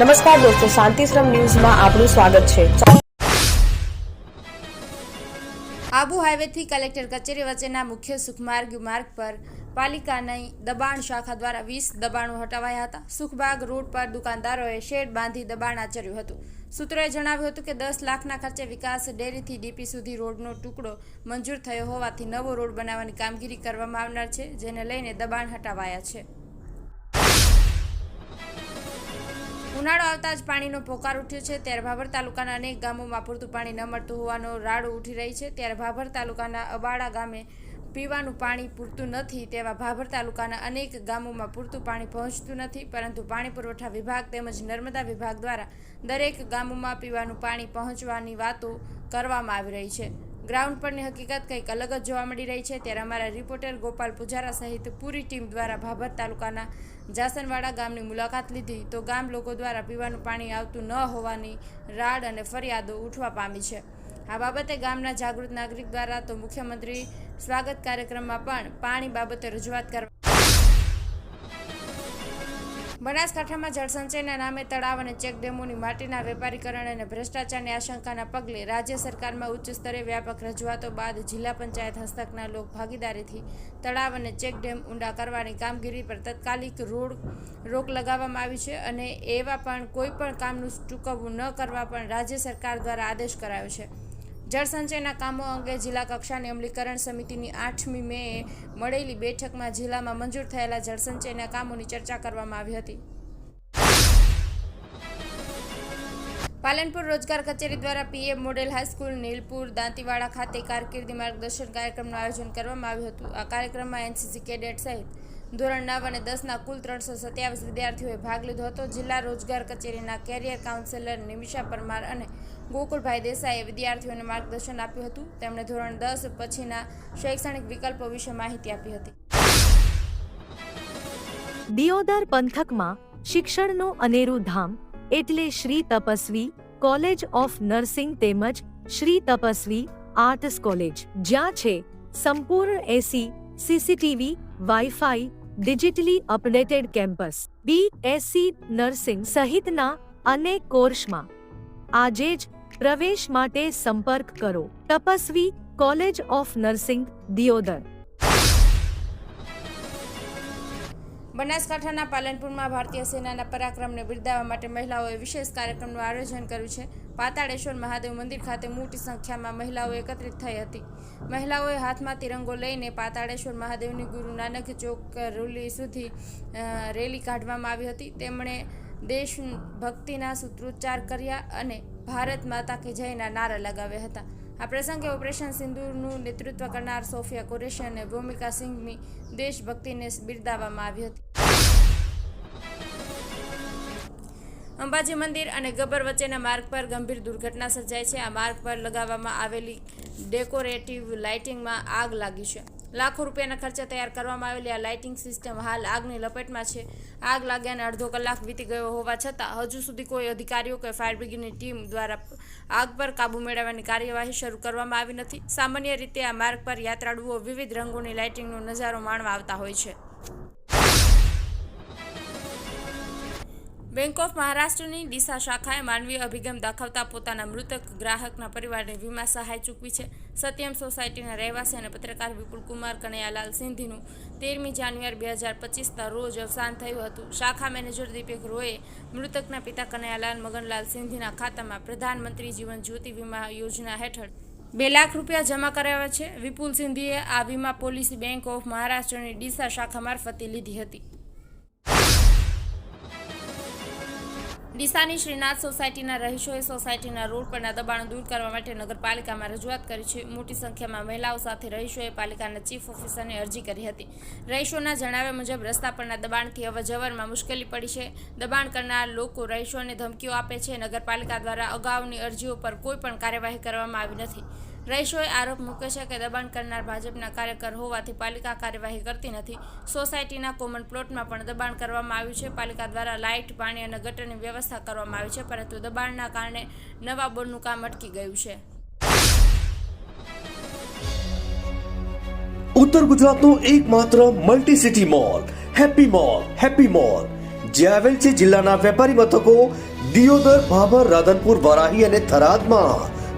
નમસ્કાર દોસ્તો શાંતિશ્રમ ન્યૂઝમાં આપનું સ્વાગત છે. આબુ હાઈવેથી કલેક્ટર કચેરી વચ્ચેના મુખ્ય સુખમાર્ગ માર્ગ પર પાલિકાની દબાણ શાખા દ્વારા વીસ દબાણો હટાવાયા હતા. સુખબાગ રોડ પર દુકાનદારોએ શેડ બાંધી દબાણ આચર્યું હતું. સૂત્રોએ જણાવ્યું હતું કે દસ લાખના ખર્ચે વિકાસ ડેરીથી ડીપી સુધી રોડનો ટુકડો મંજૂર થયો હોવાથી નવો રોડ બનાવવાની કામગીરી કરવામાં આવનાર છે, જેને લઈને દબાણ હટાવાયા છે. ઉનાળો આવતા જ પાણીનો પોકાર ઉઠ્યો છે. ત્યારે ભાભર તાલુકાના અનેક ગામોમાં પૂરતું પાણી ન મળતું હોવાનો રાડો ઉઠી રહી છે. ત્યારે ભાભર તાલુકાના અબાડા ગામે પીવાનું પાણી પૂરતું નથી તેવા ભાભર તાલુકાના અનેક ગામોમાં પૂરતું પાણી પહોંચતું નથી. પરંતુ પાણી પુરવઠા વિભાગ તેમજ નર્મદા વિભાગ દ્વારા દરેક ગામોમાં પીવાનું પાણી પહોંચવાની વાતો કરવામાં આવી રહી છે. ગ્રાઉન્ડ પરની હકીકત કંઈક અલગ જ જોવા મળી રહી છે. ત્યારે અમારા રિપોર્ટર ગોપાલ પૂજારા સહિત પૂરી ટીમ દ્વારા ભાભર તાલુકાના જાસનવાડા ગામની મુલાકાત લીધી. તો ગામ લોકો દ્વારા પીવાનું પાણી આવતું ન હોવાની રાડ અને ફરિયાદો ઉઠવા પામી છે. આ બાબતે ગામના જાગૃત નાગરિક દ્વારા તો મુખ્યમંત્રી સ્વાગત કાર્યક્રમમાં પણ પાણી બાબતે રજૂઆત કરવા બનાસકાંઠામાં જળસંચયના નામે તળાવ અને ચેકડેમોની માટીના વેપારીકરણ અને ભ્રષ્ટાચારની આશંકાના પગલે રાજ્ય સરકારમાં ઉચ્ચ સ્તરે વ્યાપક રજૂઆતો બાદ જિલ્લા પંચાયત હસ્તકના લોક ભાગીદારીથી તળાવ અને ચેકડેમ ઊંડા કરવાની કામગીરી પર તત્કાલિક રોડ રોક લગાવવામાં આવી છે અને એવા પણ કોઈ પણ કામનું ચૂકવવું ન કરવા પણ રાજ્ય સરકાર દ્વારા આદેશ કરાયો છે. જળસંચયના કામો અંગે જિલ્લા કક્ષાની અમલીકરણ સમિતિની આઠમી મે મળેલી બેઠકમાં જિલ્લામાં મંજૂર થયેલા જળસંચયના કામોની ચર્ચા કરવામાં આવી હતી. પાલનપુર રોજગાર કચેરી દ્વારા PM model high school Nilpur Dantiwada ખાતે કારકિર્દી માર્ગદર્શન કાર્યક્રમનું આયોજન કરવામાં આવ્યું હતું. આ કાર્યક્રમમાં એનસીસી કેડેટ સહિત ધોરણ નવ અને દસના કુલ ત્રણસો સત્યાવીસ વિદ્યાર્થીઓએ ભાગ લીધો હતો. જિલ્લા રોજગાર કચેરીના કેરિયર કાઉન્સેલર નિમિષા પરમાર અને ગોકુળભાઈ દેસાઈએ વિદ્યાર્થીઓને માર્ગદર્શન આપ્યું હતું. તેમણે ધોરણ દસ પછીના શૈક્ષણિક વિકલ્પો વિશે માહિતી આપી હતી. દિયોદર પંથકમાં શિક્ષણનું અનેરું ધામ એટલે Shri Tapasvi college of nursing તેમજ શ્રી તપસ્વી આર્ટ્સ કોલેજ, જ્યાં છે સંપૂર્ણ AC CCTV wifi digitally updated campus B Sc nursing સહિતના અનેક કોર્સમાં. આજે જ પ્રવેશ માટે સંપર્ક કરો. Tapasvi, college of nursing, Deodar. બનાસકાંઠાના પાલનપુરમાં ભારતીય સેનાના પરાક્રમને બિરદાવવા માટે મહિલાઓએ વિશેષ કાર્યક્રમનું આયોજન કર્યું છે. પાતાળેશ્વર મહાદેવ મંદિર ખાતે મોટી સંખ્યામાં મહિલાઓ એકત્રિત થઈ હતી. મહિલાઓએ હાથમાં તિરંગો લઈને પાતાળેશ્વર મહાદેવની ગુરુ નાનક ચોક રૂલી સુધી રેલી કાઢવામાં આવી હતી. તેમણે દેશ ભક્તિના સૂત્રોચ્ચાર કર્યા અને ભારત માતા કે જયના નારા લગાવ્યા હતા. આ પ્રસંગે ઓપરેશન સિંદૂરનું નેતૃત્વ કરનાર સોફિયા કુરેશી અને ભૂમિકા સિંઘની દેશભક્તિને બિરદાવવામાં આવી હતી. અંબાજી મંદિર અને ગબ્બર વચ્ચેના માર્ગ પર ગંભીર દુર્ઘટના સર્જાઈ છે. આ માર્ગ પર લગાવવામાં આવેલી ડેકોરેટિવ લાઇટિંગમાં આગ લાગી છે. લાખો રૂપિયાના ખર્ચે તૈયાર કરવામાં આવેલી આ લાઇટિંગ સિસ્ટમ હાલ આગની લપેટમાં છે. આગ લાગ્યાને અડધો કલાક વીતી ગયો હોવા છતાં હજુ સુધી કોઈ અધિકારીઓ કે ફાયર બ્રિગેડની ટીમ દ્વારા આગ પર કાબૂ મેળવવાની કાર્યવાહી શરૂ કરવામાં આવી નથી. સામાન્ય રીતે આ માર્ગ પર યાત્રાળુઓ વિવિધ રંગોની લાઇટિંગનો નજારો માણવા આવતા હોય છે. બેંક ઓફ મહારાષ્ટ્રની ડીસા શાખાએ માનવીય અભિગમ દાખવતા પોતાના મૃતક ગ્રાહકના પરિવારને વીમા સહાય ચૂકવી છે. સત્યમ સોસાયટીના રહેવાસી અને પત્રકાર વિપુલ કુમાર કનૈયાલાલ સિંધીનું તેરમી જાન્યુઆરી બે હજાર પચીસના રોજ અવસાન થયું હતું. શાખા મેનેજર દીપક રોએ મૃતકના પિતા કનૈયાલાલ, મગનલાલ સિંધીના ખાતામાં પ્રધાનમંત્રી જીવન જ્યોતિ વીમા યોજના હેઠળ બે લાખ રૂપિયા જમા કરાવ્યા છે. વિપુલ સિંધીએ આ વીમા પોલિસી બેંક ઓફ મહારાષ્ટ્રની ડીસા શાખા મારફતે લીધી હતી. ડીસાની શ્રીનાથ સોસાયટીના રહીશોએ સોસાયટીના રોડ પરના દબાણો દૂર કરવા માટે નગરપાલિકામાં રજૂઆત કરી છે. મોટી સંખ્યામાં મહિલાઓ સાથે રહીશોએ પાલિકાના ચીફ ઓફિસરને અરજી કરી હતી. રહીશોના જણાવ્યા મુજબ, રસ્તા પરના દબાણથી અવરજવરમાં મુશ્કેલી પડી છે. દબાણ કરનાર લોકો રહીશોને ધમકીઓ આપે છે. નગરપાલિકા દ્વારા અગાઉની અરજીઓ પર કોઈ પણ કાર્યવાહી કરવામાં આવી નથી. રહીશોએ આરોપ મૂક્યો છે કે દબાણ કરનાર ભાજપના કાર્યકર હોવાથી પાલિકા કાર્યવાહી કરતી નથી. સોસાયટીના કોમન પ્લોટમાં પણ દબાણ કરવામાં આવ્યું છે. પાલિકા દ્વારા લાઇટ, પાણી અને ગટરની વ્યવસ્થા કરવામાં આવી છે, પરંતુ દબાણના કારણે નવા બોર્ડનું કામ અટકી ગયું છે. ઉત્તર ગુજરાતનો એકમાત્ર multi city mall happy mall happy mall જે આવેલ છે જિલ્લાના વેપારી મથકો દિયોદર, ભાભર, રાધનપુર, વરાહી અને થરાદમાં.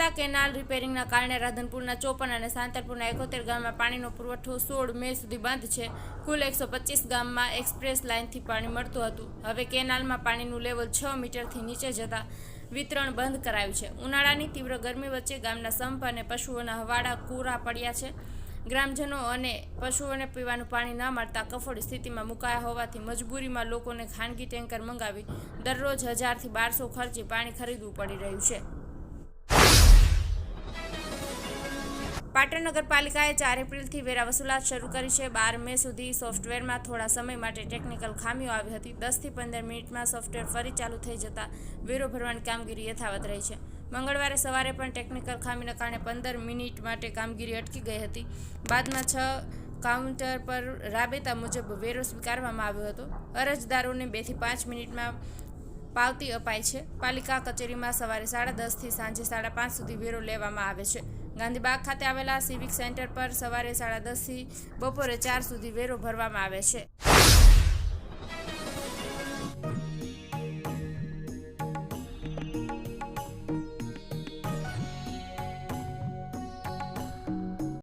નર્મદા કેનાલ રિપેરિંગના કારણે રાધનપુરના ચોપન અને સાંતરપુરના એકોતેર ગામમાં પાણીનો પુરવઠો સોળ મે સુધી બંધ છે. કુલ એકસો પચીસ ગામમાં એક્સપ્રેસ લાઇનથી પાણી મળતું હતું. હવે કેનાલમાં પાણીનું લેવલ છ મીટરથી નીચે જતા વિતરણ બંધ કરાયું છે. ઉનાળાની તીવ્ર ગરમી વચ્ચે ગામના સંપ અને પશુઓના હવાડા કૂરા પડ્યા છે. ગ્રામજનો અને પશુઓને પીવાનું પાણી ન મળતા કફોડી સ્થિતિમાં મુકાયા હોવાથી મજબૂરીમાં લોકોને ખાનગી ટેન્કર મંગાવી દરરોજ હજારથી બારસો ખર્ચે પાણી ખરીદવું પડી રહ્યું છે. પાટણ નગરપાલિકાએ ચાર એપ્રિલથી વેરા વસૂલાત શરૂ કરી છે. બાર મે સુધી સોફ્ટવેરમાં થોડા સમય માટે ટેકનિકલ ખામીઓ આવી હતી. દસથી પંદર મિનિટમાં સોફ્ટવેર ફરી ચાલુ થઈ જતા વેરો ભરવાની કામગીરી યથાવત રહી છે. મંગળવારે સવારે પણ ટેકનિકલ ખામીના કારણે પંદર મિનિટ માટે કામગીરી અટકી ગઈ હતી. બાદમાં છ કાઉન્ટર પર રાબેતા મુજબ વેરો સ્વીકારવામાં આવ્યો હતો. અરજદારોને બેથી પાંચ મિનિટમાં પાવતી અપાય છે. પાલિકા કચેરીમાં સવારે સાડા દસથી સાંજે સાડા પાંચ સુધી વેરો લેવામાં આવે છે. ગાંધીબાગ ખાતે આવેલા સિવિક સેન્ટર પર સવારે સાડા દસથી બપોરે ચાર સુધી વેરો ભરવામાં આવે છે.